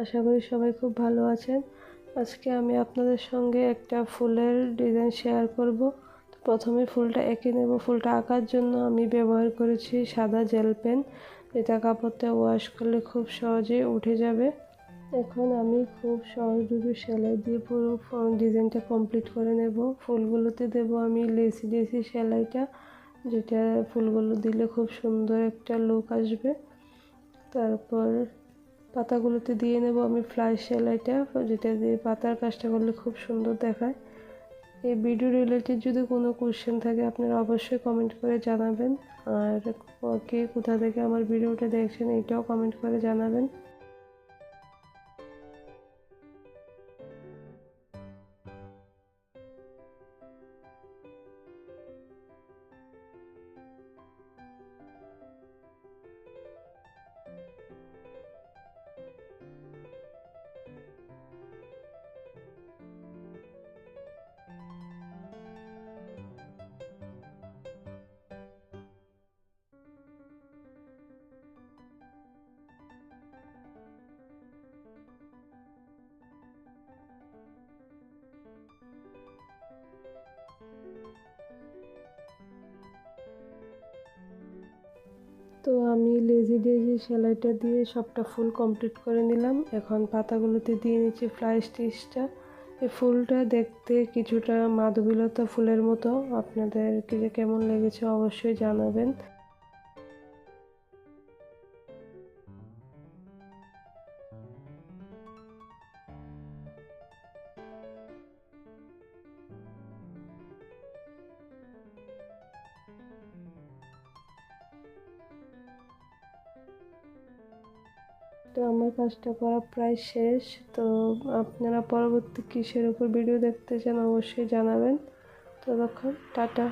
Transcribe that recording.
আশা করি সবাই খুব ভালো আছেন। আজকে আমি আপনাদের সঙ্গে একটা ফুলের ডিজাইন শেয়ার করব। তো প্রথমে ফুলটা এঁকে নেব। ফুলটা আঁকার জন্য আমি ব্যবহার করেছি সাদা জেল পেন। যেটা কাপড়টা ওয়াশ করলে খুব সহজে উঠে যাবে। এখন আমি খুব সহজভাবে সেলাই দিয়ে পুরো ডিজাইনটা কমপ্লিট করে নেব। ফুলগুলোতে দেব আমি লেসি লেসি সেলাইটা, যেটা ফুলগুলো দিলে খুব সুন্দর একটা লুক আসবে। তারপর পাতাগুলোতে দিয়ে নেব আমি ফ্লাই সেলাইটা যেটা দিয়ে পাতার কাজটা করলে খুব সুন্দর দেখায়। এই ভিডিও রিলেটেড যদি কোনো কোয়েশ্চেন থাকে, আপনারা অবশ্যই কমেন্ট করে জানাবেন। আর কে কোথা থেকে আমার ভিডিওটা দেখছেন, এটাও কমেন্ট করে জানাবেন। তো আমি লেজি ডেজি সেলাইটা দিয়ে সবটা ফুল কমপ্লিট করে নিলাম। এখন পাতাগুলোতে দিয়ে নিচ্ছি ফ্লাই স্টিচটা। এই ফুলটা দেখতে কিছুটা মাধবীলতা ফুলের মতো। আপনাদেরকে কেমন লেগেছে অবশ্যই জানাবেন। তো আমার কাজটা করা প্রায় শেষ। তো আপনারা পরবর্তী কিসের উপর ভিডিও দেখতে চান অবশ্যই জানাবেন। ততক্ষণ টাটা।